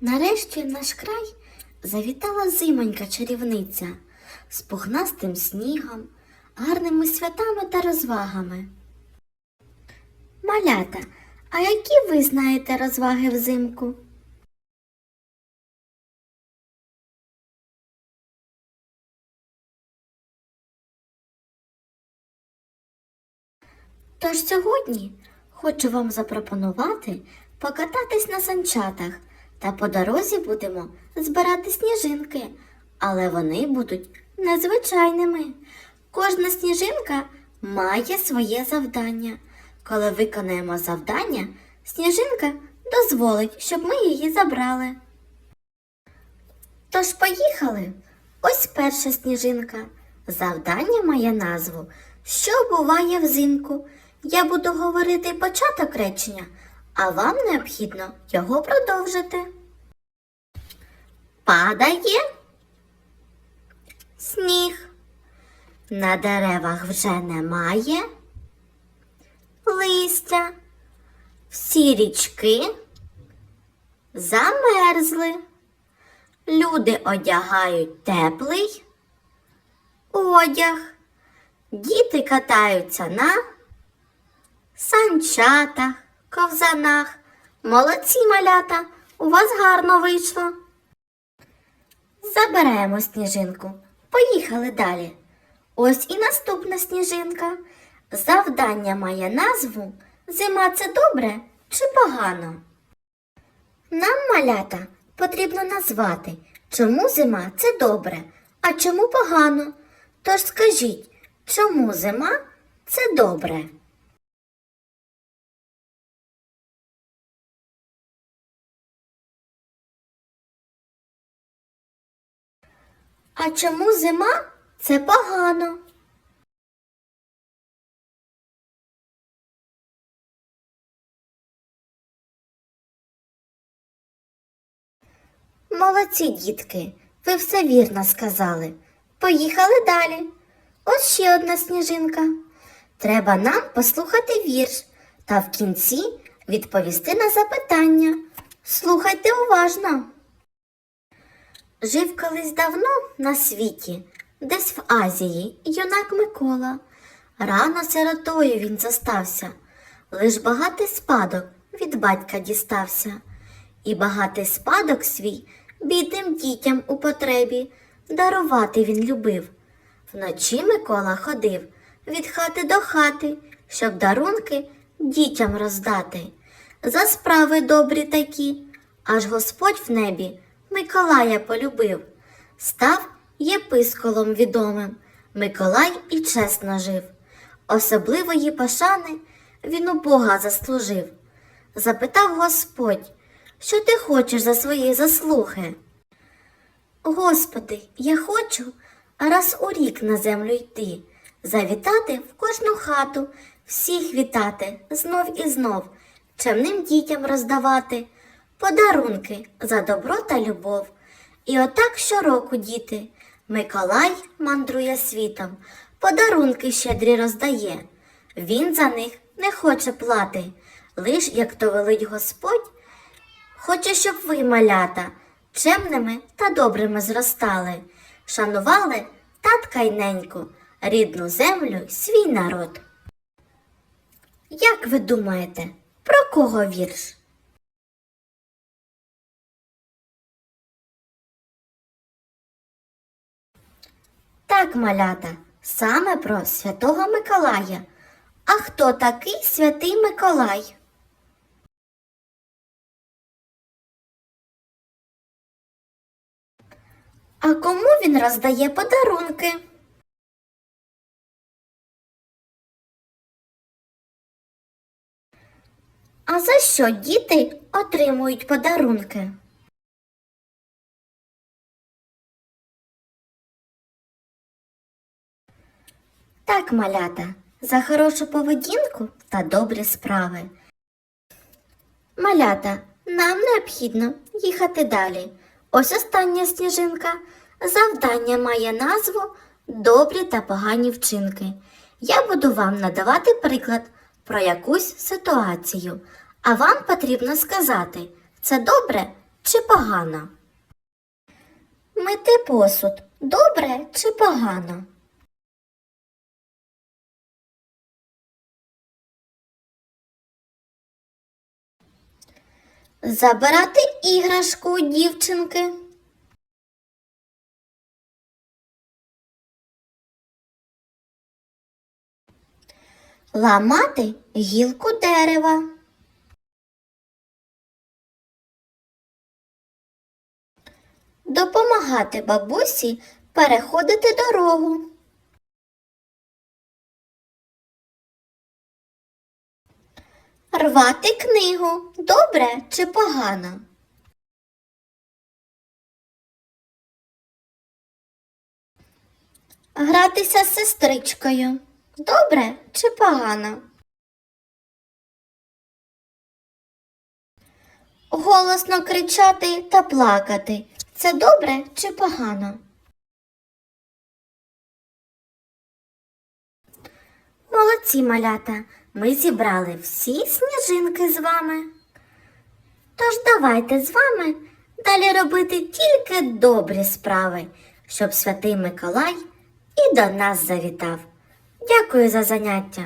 Нарешті в наш край завітала зимонька чарівниця з пухнастим снігом, гарними святами та розвагами. Малята, а які ви знаєте розваги взимку? Тож сьогодні хочу вам запропонувати покататись на санчатах та по дорозі будемо збирати сніжинки, але вони будуть незвичайними. Кожна сніжинка має своє завдання. Коли виконаємо завдання, сніжинка дозволить, щоб ми її забрали. Тож поїхали. Ось перша сніжинка. Завдання має назву Що буває взимку? Я буду говорити початок речення, а вам необхідно його продовжити. Падає сніг. На деревах вже немає листя. Всі річки замерзли. Люди одягають теплий одяг. Діти катаються на санчатах, ковзанах. Молодці малята, у вас гарно вийшло. Забираємо сніжинку. Поїхали далі. Ось і наступна сніжинка. Завдання має назву Зима це добре чи погано? Нам, малята, потрібно назвати, чому зима це добре, а чому погано. Тож скажіть, чому зима це добре? А чому зима це погано? Молодці, дітки, ви все вірно сказали. Поїхали далі. Ось ще одна сніжинка. Треба нам послухати вірш та в кінці відповісти на запитання. Слухайте уважно. Жив колись давно на світі, десь в Азії, юнак Микола. Рано сиротою він зостався, лиш багатий спадок від батька дістався. І багатий спадок свій бідним дітям у потребі дарувати він любив. Вночі Микола ходив від хати до хати, щоб дарунки дітям роздати. За справи добрі такі, аж Господь в небі Миколая полюбив, став єписколом відомим. Миколай і чесно жив. Особливої пошани він у Бога заслужив. Запитав Господь, що ти хочеш за свої заслуги? Господи, я хочу раз у рік на землю йти, завітати в кожну хату, всіх вітати знов і знов, чемним дітям роздавати подарунки за добро та любов. І отак щороку, діти, Миколай мандрує світом, подарунки щедрі роздає. Він за них не хоче плати, лиш як то велить Господь. Хоче, щоб ви, малята, чемними та добрими зростали, шанували татка й неньку, рідну землю, свій народ. Як ви думаєте, про кого вірш? Так, малята, саме про святого Миколая. А хто такий святий Миколай? А кому він роздає подарунки? А за що діти отримують подарунки? Так, малята, за хорошу поведінку та добрі справи. Малята, нам необхідно їхати далі. Ось остання сніжинка. Завдання має назву Добрі та погані вчинки. Я буду вам надавати приклад про якусь ситуацію, а вам потрібно сказати, це добре чи погано? Мити посуд добре чи погано? Забирати іграшку у дівчинки. Ламати гілку дерева. Допомагати бабусі переходити дорогу. Рвати книгу добре чи погано? Гратися з сестричкою добре чи погано? Голосно кричати та плакати це добре чи погано? Молодці малята, ми зібрали всі сніжинки з вами. Тож давайте з вами далі робити тільки добрі справи, щоб святий Миколай і до нас завітав. Дякую за заняття.